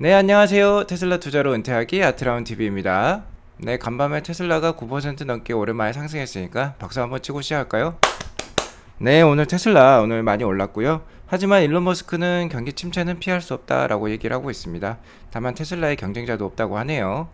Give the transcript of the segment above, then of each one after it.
네, 안녕하세요. 테슬라 투자로 은퇴하기 아트라운 TV입니다. 네, 간밤에 테슬라가 9% 넘게 오랜만에 상승했으니까 박수 한번 치고 시작할까요? 네, 오늘 테슬라 오늘 많이 올랐고요. 하지만 일론 머스크는 경기 침체는 피할 수 없다라고 얘기를 하고 있습니다. 다만 테슬라의 경쟁자도 없다고 하네요.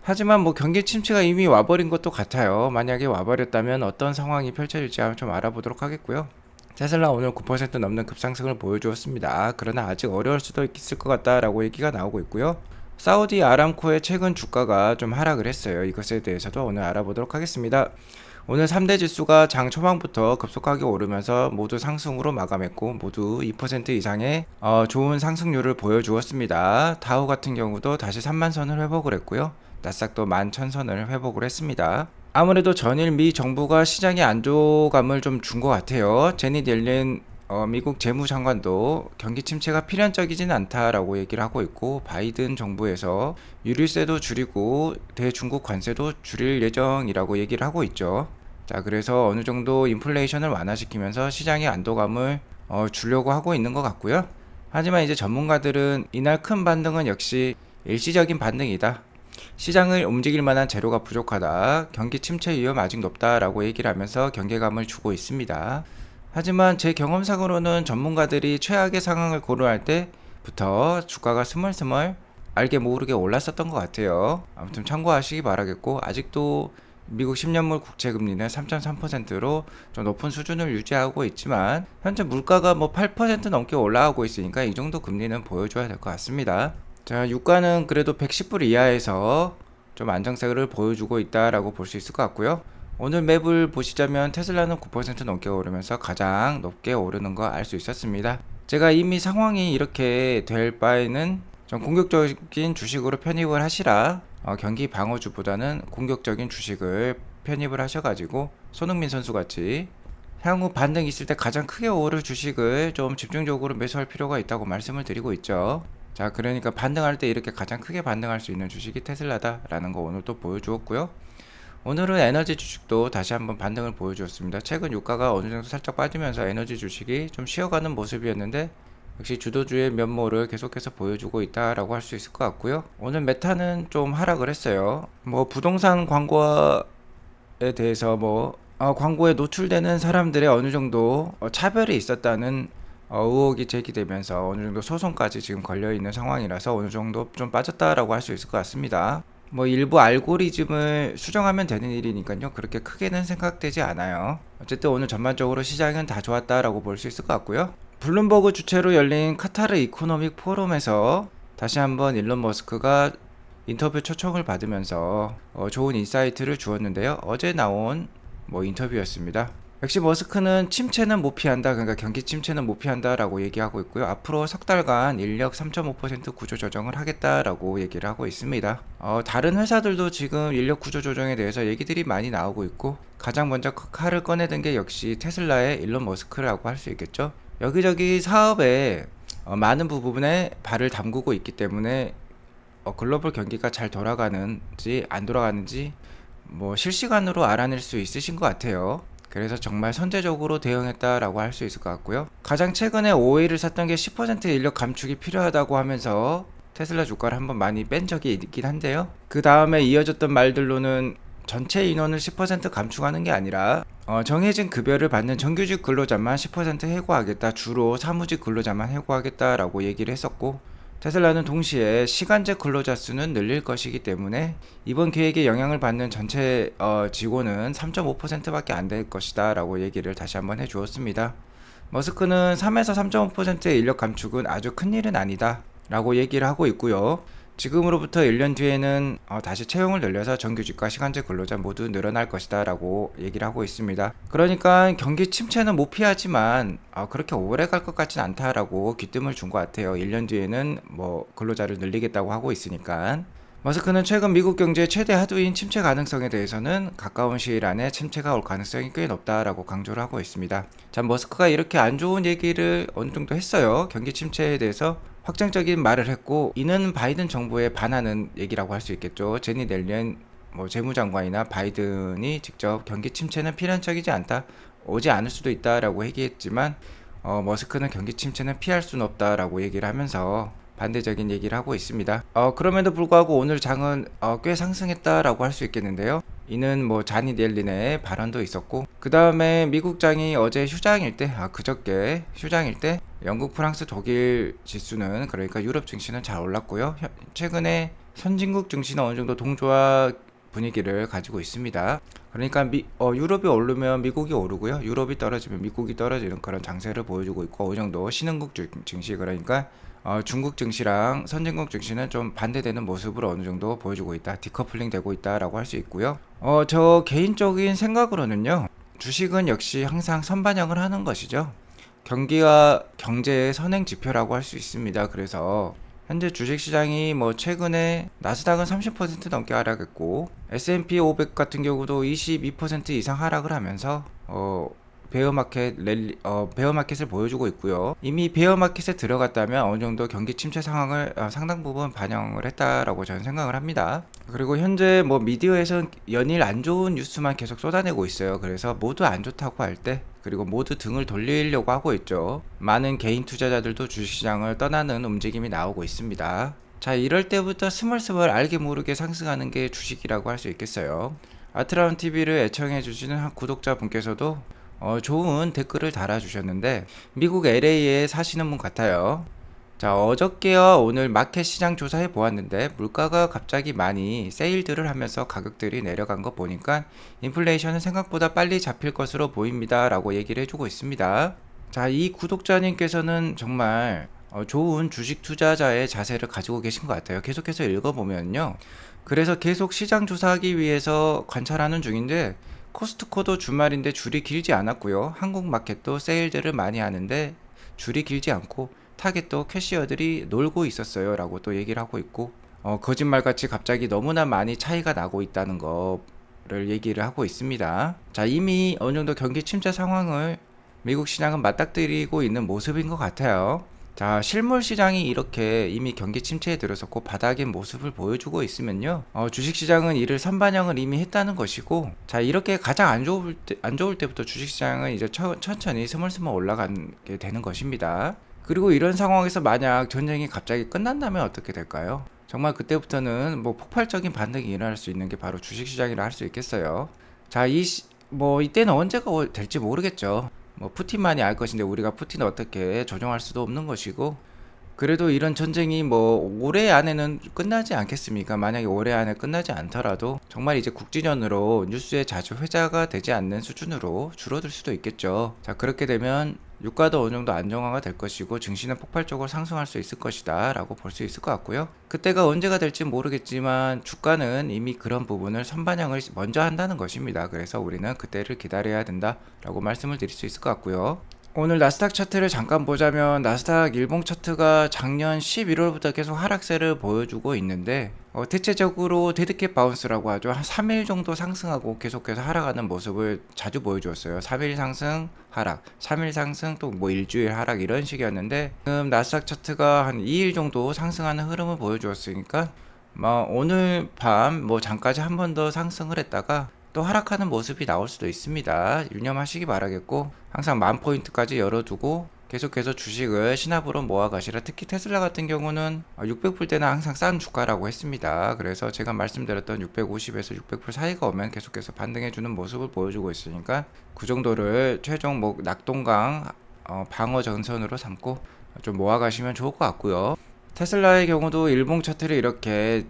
하지만 뭐 경기 침체가 이미 와버린 것도 같아요. 만약에 와버렸다면 어떤 상황이 펼쳐질지 한번 좀 알아보도록 하겠고요. 테슬라 오늘 9% 넘는 급상승을 보여주었습니다. 그러나 아직 어려울 수도 있을 것 같다라고 얘기가 나오고 있고요. 사우디 아람코의 최근 주가가 좀 하락을 했어요. 이것에 대해서도 오늘 알아보도록 하겠습니다. 오늘 3대 지수가 장 초반부터 급속하게 오르면서 모두 상승으로 마감했고 모두 2% 이상의 어, 좋은 상승률을 보여주었습니다. 다우 같은 경우도 다시 3만 선을 회복을 했고요. 나스닥도 11,000선을 회복을 했습니다. 아무래도 전일 미 정부가 시장에 안조감을 좀 준 것 같아요. 제니 델린 어, 미국 재무장관도 경기 침체가 필연적이진 않다라고 얘기를 하고 있고 바이든 정부에서 유류세도 줄이고 대중국 관세도 줄일 예정이라고 얘기를 하고 있죠. 자 그래서 어느 정도 인플레이션을 완화시키면서 시장의 안도감을 어, 주려고 하고 있는 것 같고요. 하지만 이제 전문가들은 이날 큰 반등은 역시 일시적인 반등이다. 시장을 움직일 만한 재료가 부족하다. 경기 침체 위험 아직 높다라고 얘기를 하면서 경계감을 주고 있습니다. 하지만 제 경험상으로는 전문가들이 최악의 상황을 고려할 때부터 주가가 스멀스멀 알게 모르게 올랐었던 것 같아요. 아무튼 참고하시기 바라겠고 아직도 미국 10년물 국채 금리는 3.3%로 좀 높은 수준을 유지하고 있지만 현재 물가가 뭐 8% 넘게 올라가고 있으니까 이 정도 금리는 보여줘야 될 것 같습니다. 자, 유가는 그래도 110불 이하에서 좀 안정세를 보여주고 있다라고 볼 수 있을 것 같고요. 오늘 맵을 보시자면 테슬라는 9% 넘게 오르면서 가장 높게 오르는 거 알 수 있었습니다. 제가 이미 상황이 이렇게 될 바에는 좀 공격적인 주식으로 편입을 하시라 어, 경기 방어주보다는 공격적인 주식을 편입을 하셔가지고 손흥민 선수 같이 향후 반등 있을 때 가장 크게 오를 주식을 좀 집중적으로 매수할 필요가 있다고 말씀을 드리고 있죠. 자, 그러니까 반등할 때 이렇게 가장 크게 반등할 수 있는 주식이 테슬라다라는 거 오늘 또 보여주었고요. 오늘은 에너지 주식도 다시 한번 반등을 보여주었습니다. 최근 유가가 어느 정도 살짝 빠지면서 에너지 주식이 좀 쉬어가는 모습이었는데 역시 주도주의 면모를 계속해서 보여주고 있다라고 할 수 있을 것 같고요. 오늘 메타는 좀 하락을 했어요. 뭐 부동산 광고에 대해서 뭐 어, 광고에 노출되는 사람들의 어느 정도 어, 차별이 있었다는 어, 의혹이 제기되면서 어느 정도 소송까지 지금 걸려 있는 상황이라서 어느 정도 좀 빠졌다라고 할 수 있을 것 같습니다. 뭐 일부 알고리즘을 수정하면 되는 일이니까요. 그렇게 크게는 생각되지 않아요. 어쨌든 오늘 전반적으로 시장은 다 좋았다라고 볼 수 있을 것 같고요. 블룸버그 주최로 열린 카타르 이코노믹 포럼에서 다시 한번 일론 머스크가 인터뷰 초청을 받으면서 어, 좋은 인사이트를 주었는데요. 어제 나온 뭐 인터뷰였습니다. 역시 머스크는 침체는 못 피한다. 그러니까 경기 침체는 못 피한다라고 얘기하고 있고요. 앞으로 석 달간 인력 3.5% 구조 조정을 하겠다라고 얘기를 하고 있습니다. 어, 다른 회사들도 지금 인력 구조 조정에 대해서 얘기들이 많이 나오고 있고 가장 먼저 칼을 꺼내든 게 역시 테슬라의 일론 머스크라고 할 수 있겠죠. 여기저기 사업에 어, 많은 부분에 발을 담그고 있기 때문에 어, 글로벌 경기가 잘 돌아가는지 안 돌아가는지 뭐 실시간으로 알아낼 수 있으신 것 같아요. 그래서 정말 선제적으로 대응했다라고 할 수 있을 것 같고요. 가장 최근에 오일을 샀던 게 10% 인력 감축이 필요하다고 하면서 테슬라 주가를 한번 많이 뺀 적이 있긴 한데요. 그 다음에 이어졌던 말들로는 전체 인원을 10% 감축하는 게 아니라 어, 정해진 급여를 받는 정규직 근로자만 10% 해고하겠다. 주로 사무직 근로자만 해고하겠다라고 얘기를 했었고 테슬라는 동시에 시간제 근로자 수는 늘릴 것이기 때문에 이번 계획에 영향을 받는 전체 어, 직원은 3.5%밖에 안 될 것이다 라고 얘기를 다시 한번 해주었습니다. 머스크는 3에서 3.5%의 인력 감축은 아주 큰 일은 아니다 라고 얘기를 하고 있고요. 지금으로부터 1년 뒤에는 어, 다시 채용을 늘려서 정규직과 시간제 근로자 모두 늘어날 것이다 라고 얘기를 하고 있습니다. 그러니까 경기 침체는 못 피하지만 어, 그렇게 오래 갈 것 같진 않다라고 귀뜸을 준 것 같아요. 1년 뒤에는 뭐 근로자를 늘리겠다고 하고 있으니까. 머스크는 최근 미국 경제의 최대 하두인 침체 가능성에 대해서는 가까운 시일 안에 침체가 올 가능성이 꽤 높다라고 강조를 하고 있습니다. 자, 머스크가 이렇게 안 좋은 얘기를 어느 정도 했어요. 경기 침체에 대해서 확정적인 말을 했고 이는 바이든 정부에 반하는 얘기라고 할 수 있겠죠. 제니 넬리언 뭐 재무장관이나 바이든이 직접 경기 침체는 필연적이지 않다. 오지 않을 수도 있다라고 얘기했지만 어, 머스크는 경기 침체는 피할 수는 없다라고 얘기를 하면서 반대적인 얘기를 하고 있습니다. 어, 그럼에도 불구하고 오늘 장은 어, 꽤 상승했다라고 할 수 있겠는데요. 이는 뭐 자니 델린의 발언도 있었고 그 다음에 미국 장이 어제 휴장일 때, 아 그저께 휴장일 때 영국, 프랑스, 독일 지수는 그러니까 유럽 증시는 잘 올랐고요. 현- 최근에 선진국 증시는 어느 정도 동조화 분위기를 가지고 있습니다. 그러니까 미, 어, 유럽이 오르면 미국이 오르고요. 유럽이 떨어지면 미국이 떨어지는 그런 장세를 보여주고 있고 어느 정도 신흥국 증- 증시 그러니까 어, 중국 증시랑 선진국 증시는 좀 반대되는 모습을 어느 정도 보여주고 있다. 디커플링 되고 있다라고 할 수 있고요. 어, 저 개인적인 생각으로는요. 주식은 역시 항상 선반영을 하는 것이죠. 경기와 경제의 선행 지표라고 할 수 있습니다. 그래서 현재 주식 시장이 뭐 최근에 나스닥은 30% 넘게 하락했고 S&P 500 같은 경우도 22% 이상 하락을 하면서 어 베어마켓 랠리 어 베어마켓을 보여주고 있고요. 이미 베어마켓에 들어갔다면 어느 정도 경기 침체 상황을 어, 상당 부분 반영을 했다라고 저는 생각을 합니다. 그리고 현재 뭐 미디어에서는 연일 안 좋은 뉴스만 계속 쏟아내고 있어요. 그래서 모두 안 좋다고 할 때 그리고 모두 등을 돌리려고 하고 있죠. 많은 개인 투자자들도 주식시장을 떠나는 움직임이 나오고 있습니다. 자, 이럴 때부터 스멀스멀 알게 모르게 상승하는 게 주식이라고 할 수 있겠어요. 아트라운 TV를 애청해 주시는 한 구독자 분께서도 어, 좋은 댓글을 달아주셨는데 미국 LA에 사시는 분 같아요. 자, 어저께와 오늘 마켓 시장 조사해 보았는데 물가가 갑자기 많이 세일들을 하면서 가격들이 내려간 거 보니까 인플레이션은 생각보다 빨리 잡힐 것으로 보입니다. 라고 얘기를 해주고 있습니다. 자, 이 구독자님께서는 정말 어, 좋은 주식 투자자의 자세를 가지고 계신 것 같아요. 계속해서 읽어보면요. 그래서 계속 시장 조사하기 위해서 관찰하는 중인데 코스트코도 주말인데 줄이 길지 않았고요. 한국 마켓도 세일들을 많이 하는데 줄이 길지 않고 타겟도 캐시어들이 놀고 있었어요. 라고 또 얘기를 하고 있고 어, 거짓말같이 갑자기 너무나 많이 차이가 나고 있다는 거를 얘기를 하고 있습니다. 자, 이미 어느 정도 경기 침체 상황을 미국 시장은 맞닥뜨리고 있는 모습인 것 같아요. 자, 실물 시장이 이렇게 이미 경기 침체에 들어섰고 바닥의 모습을 보여주고 있으면요. 어, 주식 시장은 이를 선반영을 이미 했다는 것이고, 자, 이렇게 가장 안 좋을 때, 안 좋을 때부터 주식 시장은 이제 처- 천천히 스멀스멀 올라가게 되는 것입니다. 그리고 이런 상황에서 만약 전쟁이 갑자기 끝난다면 어떻게 될까요? 정말 그때부터는 뭐 폭발적인 반등이 일어날 수 있는 게 바로 주식 시장이라 할 수 있겠어요. 자, 이, 시- 뭐, 이때는 언제가 올- 될지 모르겠죠. 뭐, 푸틴만이 알 것인데 우리가 푸틴을 어떻게 조종할 수도 없는 것이고, 그래도 이런 전쟁이 뭐, 올해 안에는 끝나지 않겠습니까? 만약에 올해 안에 끝나지 않더라도 정말 이제 국지전으로 뉴스에 자주 회자가 되지 않는 수준으로 줄어들 수도 있겠죠. 자, 그렇게 되면 유가도 어느 정도 안정화가 될 것이고 증시는 폭발적으로 상승할 수 있을 것이다 라고 볼 수 있을 것 같고요. 그때가 언제가 될지 모르겠지만 주가는 이미 그런 부분을 선반영을 먼저 한다는 것입니다. 그래서 우리는 그때를 기다려야 된다 라고 말씀을 드릴 수 있을 것 같고요. 오늘 나스닥 차트를 잠깐 보자면 나스닥 일봉 차트가 작년 11월부터 계속 하락세를 보여주고 있는데 어, 대체적으로 데드캣 바운스라고 하죠. 한 3일 정도 상승하고 계속해서 하락하는 모습을 자주 보여주었어요. 3일 상승, 하락, 3일 상승, 또 뭐 일주일 하락 이런 식이었는데 지금 나스닥 차트가 한 2일 정도 상승하는 흐름을 보여주었으니까 뭐 오늘 밤 뭐 잠까지 한 번 더 상승을 했다가 또 하락하는 모습이 나올 수도 있습니다. 유념하시기 바라겠고 항상 만 포인트까지 열어두고 계속해서 주식을 신압으로 모아가시라 특히 테슬라 같은 경우는 600불 때는 항상 싼 주가라고 했습니다. 그래서 제가 말씀드렸던 650에서 600불 사이가 오면 계속해서 반등해주는 모습을 보여주고 있으니까 그 정도를 최종 뭐 낙동강 어, 방어 전선으로 삼고 좀 모아가시면 좋을 것 같고요. 테슬라의 경우도 일봉 차트를 이렇게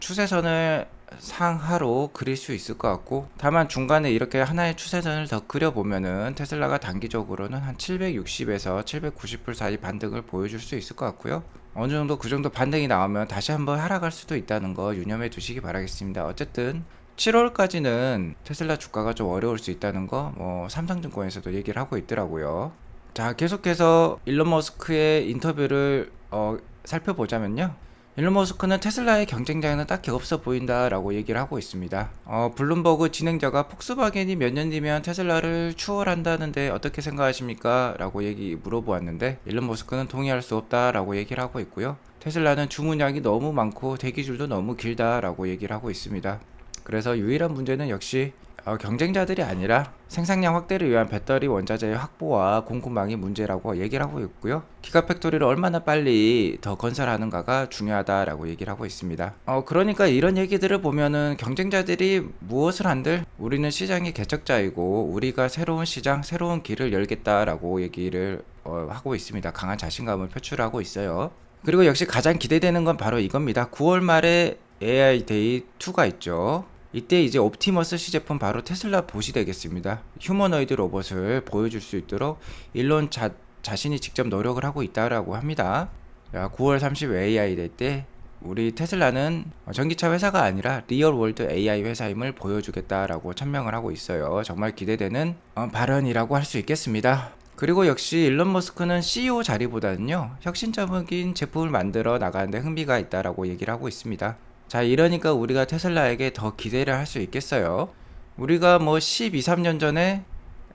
추세선을 상하로 그릴 수 있을 것 같고 다만 중간에 이렇게 하나의 추세선을 더 그려보면은 테슬라가 단기적으로는 한 760에서 790불 사이 반등을 보여줄 수 있을 것 같고요. 어느 정도 그 정도 반등이 나오면 다시 한번 하락할 수도 있다는 거 유념해 두시기 바라겠습니다. 어쨌든 7월까지는 테슬라 주가가 좀 어려울 수 있다는 거 뭐 삼성증권에서도 얘기를 하고 있더라고요. 자 계속해서 일론 머스크의 인터뷰를 어, 살펴보자면요 일론 머스크는 테슬라의 경쟁자에는 딱히 없어 보인다라고 얘기를 하고 있습니다. 어, 블룸버그 진행자가 폭스바겐이 몇 년 뒤면 테슬라를 추월한다는데 어떻게 생각하십니까? 라고 얘기 물어보았는데 일론 머스크는 동의할 수 없다라고 얘기를 하고 있고요. 테슬라는 주문량이 너무 많고 대기줄도 너무 길다라고 얘기를 하고 있습니다. 그래서 유일한 문제는 역시 어, 경쟁자들이 아니라 생산량 확대를 위한 배터리 원자재의 확보와 공급망이 문제라고 얘기를 하고 있고요. 기가팩토리를 얼마나 빨리 더 건설하는가가 중요하다라고 얘기를 하고 있습니다. 어, 그러니까 이런 얘기들을 보면은 경쟁자들이 무엇을 한들 우리는 시장의 개척자이고 우리가 새로운 시장, 새로운 길을 열겠다라고 얘기를 어, 하고 있습니다. 강한 자신감을 표출하고 있어요. 그리고 역시 가장 기대되는 건 바로 이겁니다. 9월 말에 AI 데이 2가 있죠. 이때 이제 옵티머스 시제품 바로 테슬라 보시 되겠습니다. 휴머노이드 로봇을 보여줄 수 있도록 일론 자, 자신이 직접 노력을 하고 있다라고 합니다. 자, 9월 30 AI 데이 때 우리 테슬라는 전기차 회사가 아니라 리얼 월드 AI 회사임을 보여주겠다라고 천명을 하고 있어요. 정말 기대되는 어, 발언이라고 할 수 있겠습니다. 그리고 역시 일론 머스크는 CEO 자리보다는요 혁신적인 제품을 만들어 나가는데 흥미가 있다라고 얘기를 하고 있습니다. 자 이러니까 우리가 테슬라에게 더 기대를 할 수 있겠어요. 우리가 뭐 12, 13년 전에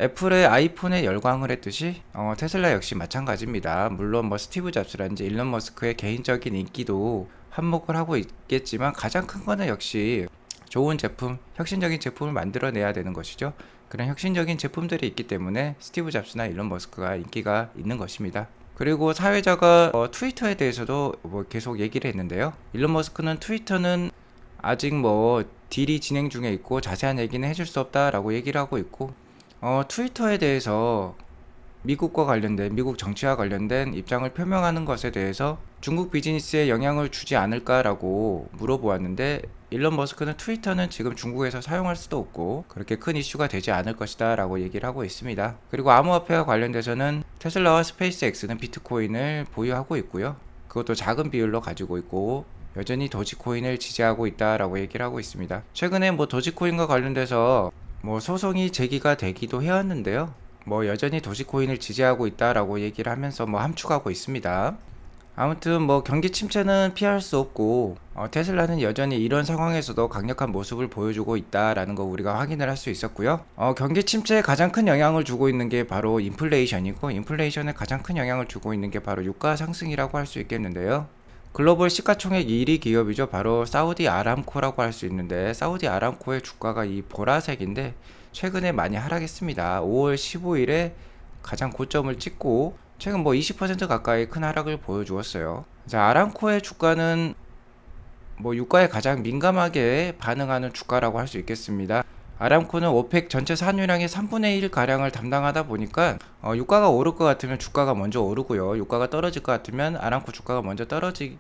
애플의 아이폰에 열광을 했듯이 어, 테슬라 역시 마찬가지입니다. 물론 뭐 스티브 잡스라든지 일론 머스크의 개인적인 인기도 한몫을 하고 있겠지만 가장 큰 거는 역시 좋은 제품, 혁신적인 제품을 만들어내야 되는 것이죠. 그런 혁신적인 제품들이 있기 때문에 스티브 잡스나 일론 머스크가 인기가 있는 것입니다. 그리고 사회자가 어, 트위터에 대해서도 뭐 계속 얘기를 했는데요. 일론 머스크는 트위터는 아직 뭐 딜이 진행 중에 있고 자세한 얘기는 해줄 수 없다라고 얘기를 하고 있고 어, 트위터에 대해서 미국과 관련된 미국 정치와 관련된 입장을 표명하는 것에 대해서 중국 비즈니스에 영향을 주지 않을까라고 물어보았는데 일론 머스크는 트위터는 지금 중국에서 사용할 수도 없고 그렇게 큰 이슈가 되지 않을 것이다 라고 얘기를 하고 있습니다. 그리고 암호화폐와 관련돼서는 테슬라와 스페이스X는 비트코인을 보유하고 있고요. 그것도 작은 비율로 가지고 있고 여전히 도지코인을 지지하고 있다라고 얘기를 하고 있습니다. 최근에 뭐 도지코인과 관련돼서 뭐 소송이 제기가 되기도 해왔는데요. 뭐 여전히 도지코인을 지지하고 있다라고 얘기를 하면서 뭐 함축하고 있습니다. 아무튼 뭐 경기 침체는 피할 수 없고 어, 테슬라는 여전히 이런 상황에서도 강력한 모습을 보여주고 있다라는 거 우리가 확인을 할 수 있었고요. 어, 경기 침체에 가장 큰 영향을 주고 있는 게 바로 인플레이션이고 인플레이션에 가장 큰 영향을 주고 있는 게 바로 유가 상승이라고 할 수 있겠는데요. 글로벌 시가총액 1위 기업이죠. 바로 사우디 아람코라고 할 수 있는데 사우디 아람코의 주가가 이 보라색인데 최근에 많이 하락했습니다. 5월 15일에 가장 고점을 찍고 최근 뭐 20% 가까이 큰 하락을 보여주었어요. 자, 아람코의 주가는 뭐 유가에 가장 민감하게 반응하는 주가라고 할 수 있겠습니다. 아람코는 오펙 전체 산유량의 3분의 1 가량을 담당하다 보니까 어, 유가가 오를 것 같으면 주가가 먼저 오르고요. 유가가 떨어질 것 같으면 아람코 주가가 먼저 떨어지는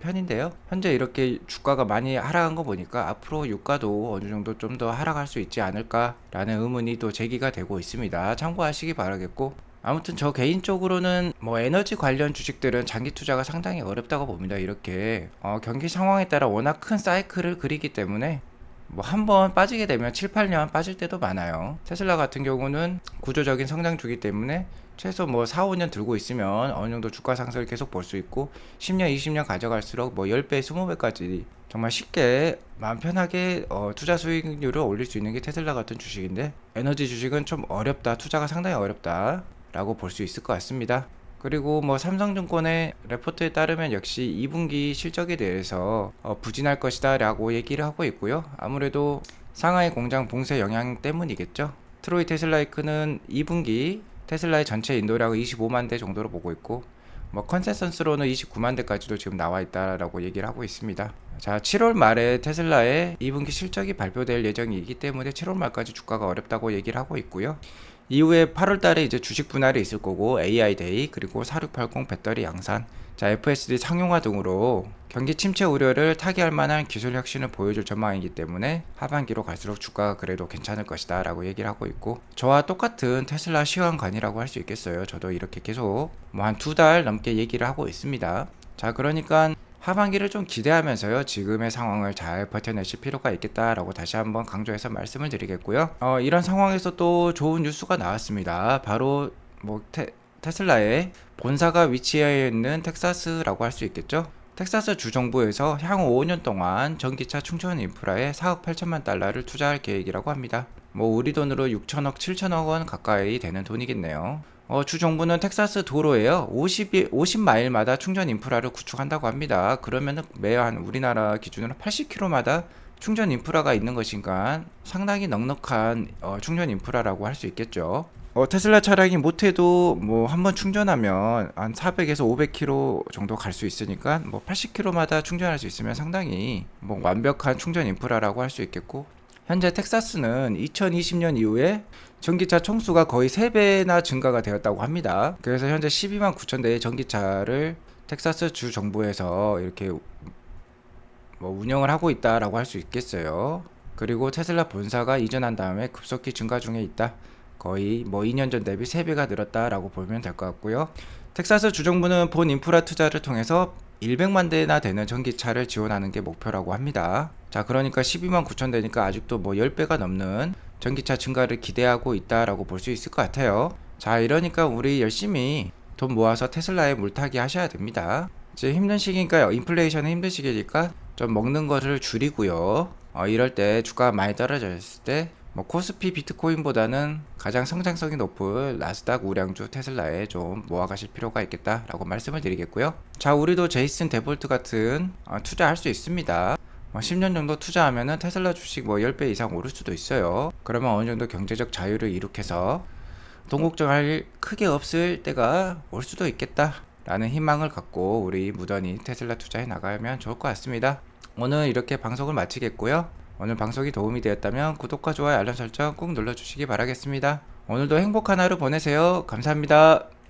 편인데요. 현재 이렇게 주가가 많이 하락한 거 보니까 앞으로 유가도 어느 정도 좀 더 하락할 수 있지 않을까라는 의문이 또 제기가 되고 있습니다. 참고하시기 바라겠고 아무튼 저 개인적으로는 뭐 에너지 관련 주식들은 장기 투자가 상당히 어렵다고 봅니다. 이렇게 어, 경기 상황에 따라 워낙 큰 사이클을 그리기 때문에 뭐 한 번 빠지게 되면 7, 8년 빠질 때도 많아요. 테슬라 같은 경우는 구조적인 성장 주기 때문에 최소 뭐 4, 5년 들고 있으면 어느 정도 주가 상승을 계속 볼 수 있고 10년, 20년 가져갈수록 뭐 10배, 20배까지 정말 쉽게 마음 편하게 어, 투자 수익률을 올릴 수 있는 게 테슬라 같은 주식인데 에너지 주식은 좀 어렵다. 투자가 상당히 어렵다. 라고 볼 수 있을 것 같습니다. 그리고 뭐 삼성증권의 레포트에 따르면 역시 2분기 실적에 대해서 어, 부진할 것이다 라고 얘기를 하고 있고요. 아무래도 상하이 공장 봉쇄 영향 때문이겠죠. 트로이 테슬라이크는 2분기 테슬라의 전체 인도량을 25만 대 정도로 보고 있고 뭐 컨센서스로는 29만 대까지도 지금 나와 있다라고 얘기를 하고 있습니다. 자, 7월 말에 테슬라의 2분기 실적이 발표될 예정이기 때문에 7월 말까지 주가가 어렵다고 얘기를 하고 있고요. 이후에 8월 달에 이제 주식 분할이 있을 거고 AI 데이 그리고 4680 배터리 양산 자 FSD 상용화 등으로 경기 침체 우려를 타개할 만한 기술 혁신을 보여줄 전망이기 때문에 하반기로 갈수록 주가가 그래도 괜찮을 것이다 라고 얘기를 하고 있고 저와 똑같은 테슬라 시황관이라고 할 수 있겠어요 저도 이렇게 계속 뭐 한 두 달 넘게 얘기를 하고 있습니다 자 그러니까 하반기를 좀 기대하면서요 지금의 상황을 잘 버텨내실 필요가 있겠다라고 다시 한번 강조해서 말씀을 드리겠고요 어, 이런 상황에서 또 좋은 뉴스가 나왔습니다 바로 뭐 테, 테슬라의 본사가 위치해 있는 텍사스라고 할 수 있겠죠 텍사스 주정부에서 향후 5년 동안 전기차 충전 인프라에 4억 8천만 달러를 투자할 계획이라고 합니다. 뭐 우리 돈으로 6천억, 7천억 원 가까이 되는 돈이겠네요. 어, 주 정부는 텍사스 도로에요. 50, 50마일마다 충전 인프라를 구축한다고 합니다. 그러면은 매한 우리나라 기준으로 80km마다 충전 인프라가 있는 것인가 상당히 넉넉한 어, 충전 인프라라고 할 수 있겠죠. 어, 테슬라 차량이 못해도 뭐 한 번 충전하면 한 400에서 500km 정도 갈 수 있으니까 뭐 80km마다 충전할 수 있으면 상당히 뭐 완벽한 충전 인프라라고 할 수 있겠고 현재 텍사스는 2020년 이후에 전기차 총수가 거의 3배나 증가가 되었다고 합니다. 그래서 현재 12만 9천 대의 전기차를 텍사스 주 정부에서 이렇게 뭐 운영을 하고 있다라고 할 수 있겠어요. 그리고 테슬라 본사가 이전한 다음에 급속히 증가 중에 있다. 거의 뭐 2년 전 대비 3배가 늘었다라고 보면 될 것 같고요. 텍사스 주정부는 본 인프라 투자를 통해서 100만 대나 되는 전기차를 지원하는 게 목표라고 합니다. 자, 그러니까 12만 9천 대니까 아직도 뭐 10배가 넘는 전기차 증가를 기대하고 있다라고 볼 수 있을 것 같아요. 자, 이러니까 우리 열심히 돈 모아서 테슬라에 물타기 하셔야 됩니다. 이제 힘든 시기니까 인플레이션은 힘든 시기니까 좀 먹는 거를 줄이고요. 어, 이럴 때 주가가 많이 떨어져 있을 때 뭐 코스피 비트코인보다는 가장 성장성이 높은 나스닥 우량주 테슬라에 좀 모아가실 필요가 있겠다라고 말씀을 드리겠고요. 자, 우리도 제이슨 데볼트 같은 어, 투자할 수 있습니다. 뭐 10년 정도 투자하면은 테슬라 주식 뭐 10배 이상 오를 수도 있어요. 그러면 어느 정도 경제적 자유를 이룩해서 돈 걱정할 일 크게 없을 때가 올 수도 있겠다. 라는 희망을 갖고 우리 무던히 테슬라 투자해 나가면 좋을 것 같습니다. 오늘 이렇게 방송을 마치겠고요. 오늘 방송이 도움이 되었다면 구독과 좋아요 알람 설정 꼭 눌러주시기 바라겠습니다. 오늘도 행복한 하루 보내세요. 감사합니다.